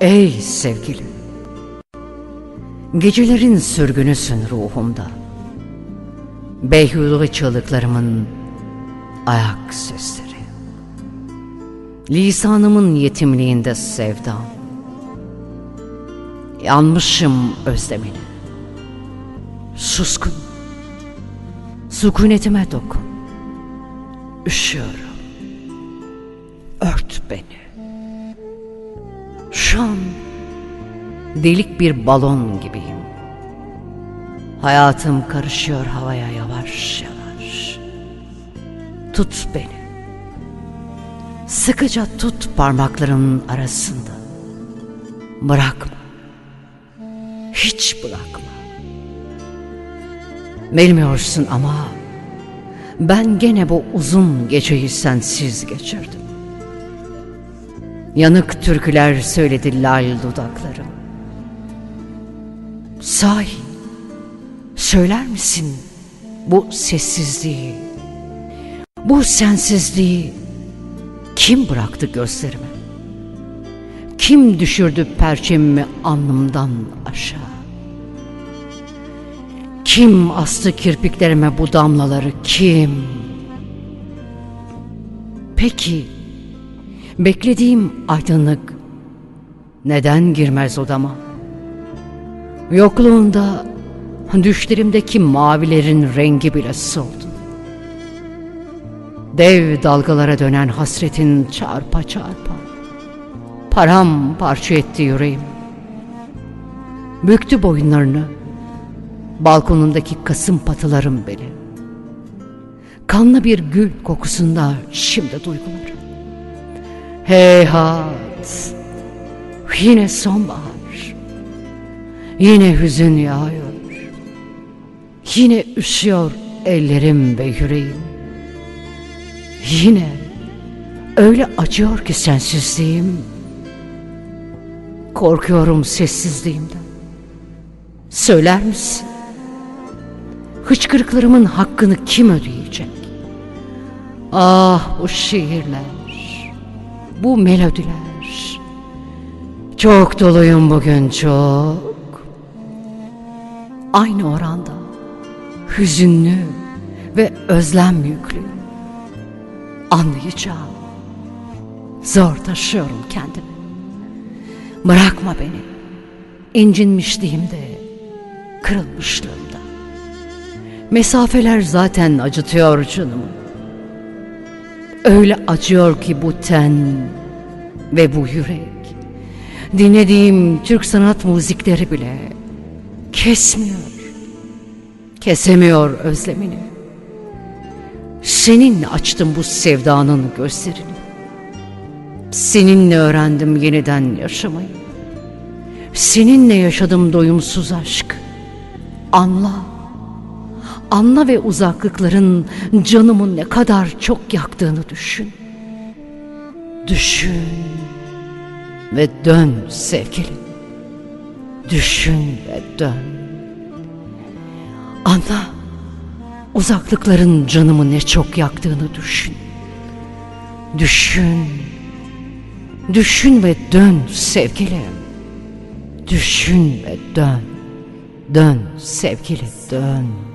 Ey sevgilim, gecelerin sürgünüsün ruhumda. Beyhudu çığlıklarımın ayak sesleri. Lisanımın yetimliğinde sevdam. Yanmışım özlemine. Suskun. Sükunetime dokun. Üşüyorum. Ört beni. Şu an delik bir balon gibiyim. Hayatım karışıyor havaya yavaş yavaş. Tut beni. Sıkıca tut parmaklarının arasında. Bırakma. Hiç bırakma. Bilmiyorsun ama ben gene bu uzun geceyi sensiz geçirdim. Yanık türküler söyledi lal dudaklarım. Sahi, söyler misin bu sessizliği, bu sensizliği kim bıraktı gözlerime? Kim düşürdü perçemimi alnımdan aşağı? Kim astı kirpiklerime bu damlaları kim? Peki beklediğim aydınlık neden girmez odama? Yokluğunda düşlerimdeki mavilerin rengi bile soldu. Dev dalgalara dönen hasretin çarpa çarpa param parça etti yüreğim. Büktü boyunlarını balkonundaki kasım patılarım beni. Kanlı bir gül kokusunda şimdi duygularım. Heyhat, yine sonbahar, yine hüzün yağıyor, yine üşüyor ellerim ve yüreğim. Yine öyle acıyor ki sensizliğim, korkuyorum sessizliğimden. Söyler misin? Hıçkırıklarımın hakkını kim ödeyecek? Ah bu şiirler, bu melodiler. Çok doluyum bugün çok. Aynı oranda hüzünlü ve özlem yüklü. Anlayacağım. Zor taşıyorum kendimi. Bırakma beni. İncinmişliğimde, kırılmışlığımda. Mesafeler zaten acıtıyor canımı. Öyle acıyor ki bu ten ve bu yürek. Dinlediğim Türk sanat müzikleri bile kesmiyor. Kesemiyor özlemini. Seninle açtım bu sevdanın gözlerini. Seninle öğrendim yeniden yaşamayı. Seninle yaşadım doyumsuz aşk. Anla. Anla ve uzaklıkların canımı ne kadar çok yaktığını düşün. Düşün ve dön sevgilim. Düşün ve dön. Anla. Uzaklıkların canımı ne çok yaktığını düşün. Düşün. Düşün ve dön sevgilim. Düşün ve dön. Dön sevgili dön.